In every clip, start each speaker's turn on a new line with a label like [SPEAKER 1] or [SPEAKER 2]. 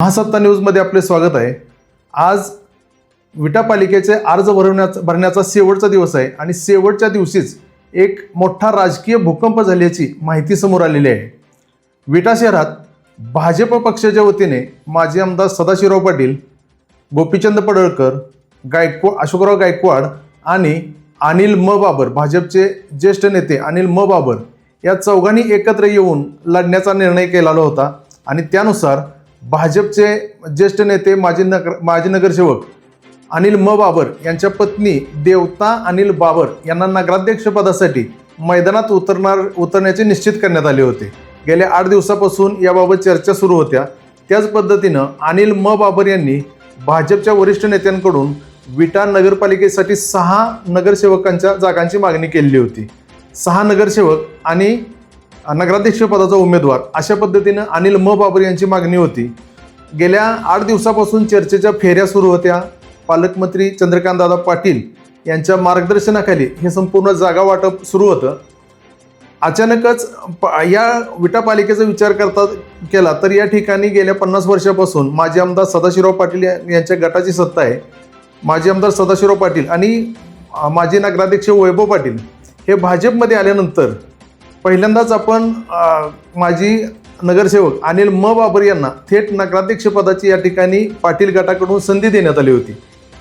[SPEAKER 1] महासत्ता न्यूजमध्ये आपले स्वागत आहे. आज विटा पालिकेचे अर्ज भरवण्याचा भरण्याचा शेवटचा दिवस आहे आणि शेवटच्या दिवशीच एक मोठा राजकीय भूकंप झाल्याची माहिती समोर आलेली आहे. विटा शहरात भाजप पक्षाच्या वतीने माजी आमदार सदाशिवराव पाटील गोपीचंद पडळकर गायकवा अशोकराव गायकवाड आणि अनिल म बाबर भाजपचे ज्येष्ठ नेते अनिल म बाबर या चौघांनी एकत्र येऊन लढण्याचा निर्णय केलेला होता आणि त्यानुसार भाजपचे ज्येष्ठ नेते माजी नगर माजी नगरसेवक अनिल म. बाबर यांच्या पत्नी देवता अनिल बाबर यांना नगराध्यक्षपदासाठी मैदानात उतरणार उतरण्याचे निश्चित करण्यात आले होते. गेल्या आठ दिवसापासून याबाबत चर्चा सुरू होत्या. त्याच पद्धतीनं अनिल म. बाबर यांनी भाजपच्या वरिष्ठ नेत्यांकडून विटा नगरपालिकेसाठी सहा नगरसेवकांच्या जागांची मागणी केलेली होती. सहा नगरसेवक आणि नगराध्यक्षपदाचा उमेदवार. अशा पद्धतीनं अनिल म. बाबर यांची मागणी होती. गेल्या आठ दिवसापासून चर्चेच्या फेऱ्या सुरू होत्या. पालकमंत्री चंद्रकांतदादा पाटील यांच्या मार्गदर्शनाखाली हे संपूर्ण जागा वाटप सुरू होतं. अचानकच प- या विटापालिकेचा विचार करता केला तर या ठिकाणी गेल्या पन्नास वर्षापासून माजी आमदार सदाशिवराव पाटील यांच्या गटाची सत्ता आहे. माजी आमदार सदाशिवराव पाटील आणि माजी नगराध्यक्ष वैभव पाटील हे भाजपमध्ये आल्यानंतर पहिल्यांदाच आपण माझी माजी नगरसेवक अनिल म. बाबर यांना थेट नगराध्यक्षपदाची या ठिकाणी पाटील गटाकडून संधी देण्यात आली होती.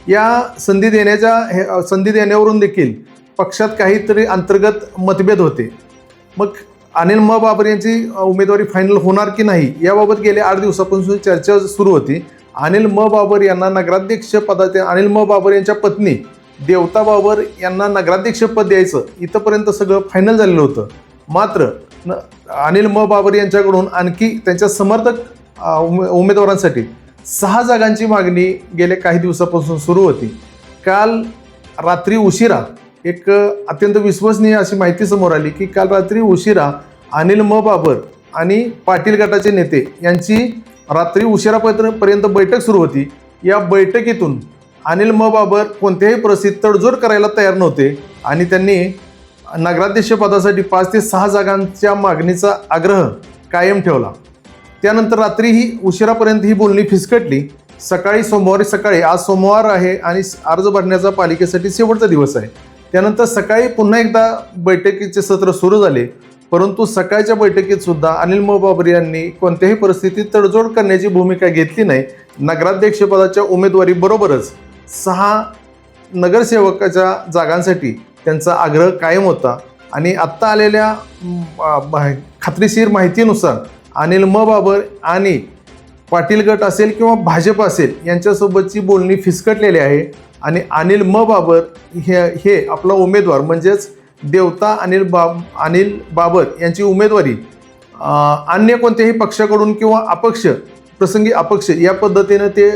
[SPEAKER 1] या संधी देण्याच्या हे संधी देण्यावरून देखील पक्षात काहीतरी अंतर्गत मतभेद होते. मग अनिल म. बाबर यांची उमेदवारी फायनल होणार की नाही याबाबत गेल्या आठ दिवसापासून चर्चा सुरू होती. अनिल म. बाबर यांना नगराध्यक्ष पदाचे अनिल म. बाबर यांच्या पत्नी देवता बाबर यांना नगराध्यक्षपद द्यायचं इथंपर्यंत सगळं फायनल झालेलं होतं. मात्र न अनिल म. बाबर यांच्याकडून आणखी त्यांच्या समर्थक उमे उमेदवारांसाठी सहा जागांची मागणी गेल्या काही दिवसापासून सुरू होती. काल रात्री उशिरा एक अत्यंत विश्वसनीय अशी माहिती समोर आली की काल रात्री उशिरा अनिल म. बाबर आणि पाटील गटाचे नेते यांची रात्री उशिरापर्यंत पर्यंत बैठक सुरू होती. या बैठकीतून अनिल म. बाबर कोणत्याही परिस्थितीत तडजोड करायला तयार नव्हते आणि त्यांनी नगराध्यक्ष पदासाठी पाच ते सहा जागांच्या मागणीचा आग्रह कायम ठेवला. त्यानंतर रात्री ही उशिरापर्यंत ही बोलणी फिसकटली. सकाळी सोमवारी सकाळी आज सोमवार आहे आणि अर्ज भरण्याचा पालिकेसाठी शेवटचा दिवस आहे. त्यानंतर सकाळी पुन्हा एकदा बैठकीचे सत्र सुरू झाले. परंतु सकाळच्या बैठकीत सुद्धा अनिल म बाबर यांनी कोणत्याही परिस्थितीत तडजोड करण्याची भूमिका घेतली नाही. नगराध्यक्षपदाच्या उमेदवारीबरोबरच सहा नगरसेवकाच्या जागांसाठी त्यांचा आग्रह कायम होता. आणि आत्ता आलेल्या खात्रीशीर माहितीनुसार अनिल म बाबर आणि पाटील गट असेल किंवा भाजप असेल यांच्यासोबतची बोलणी फिसकटलेली आहे. आणि अनिल म बाबर हे हे आपला उमेदवार म्हणजेच देवता अनिल बाब अनिल बाबर यांची उमेदवारी अन्य कोणत्याही पक्षाकडून किंवा अपक्ष प्रसंगी अपक्ष या पद्धतीनं ते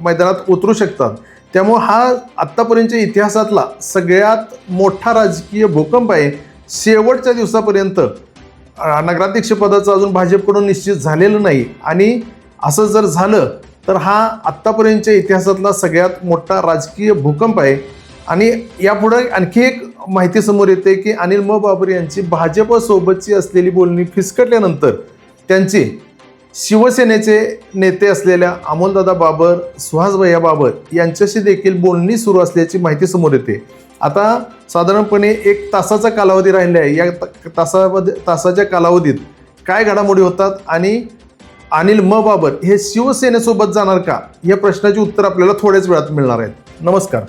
[SPEAKER 1] मैदानात उतरू शकतात. त्यामुळं हा आत्तापर्यंतच्या इतिहासातला सगळ्यात मोठा राजकीय भूकंप आहे. शेवटच्या दिवसापर्यंत नगराध्यक्षपदाचं अजून भाजपकडून निश्चित झालेलं नाही. आणि असं जर झालं तर हा आत्तापर्यंतच्या इतिहासातला सगळ्यात मोठा राजकीय भूकंप आहे. आणि यापुढे आणखी एक माहिती समोर येते की अनिल म बाबर यांची भाजपसोबतची असलेली बोलणी फिसकटल्यानंतर त्यांची शिवसेनेचे नेते असलेल्या अमोलदादा बाबर सुहासभैया बाबर यांच्याशी देखील बोलणी सुरू असल्याची माहिती समोर येते. आता साधारणपणे एक तासाचा कालावधी राहिला आहे. या तासामध्ये तासाच्या कालावधीत काय घडामोडी होतात आणि अनिल म बाबर हे शिवसेनेसोबत जाणार का? या प्रश्नाची उत्तर आपल्याला थोड्याच वेळात मिळणार आहेत. नमस्कार.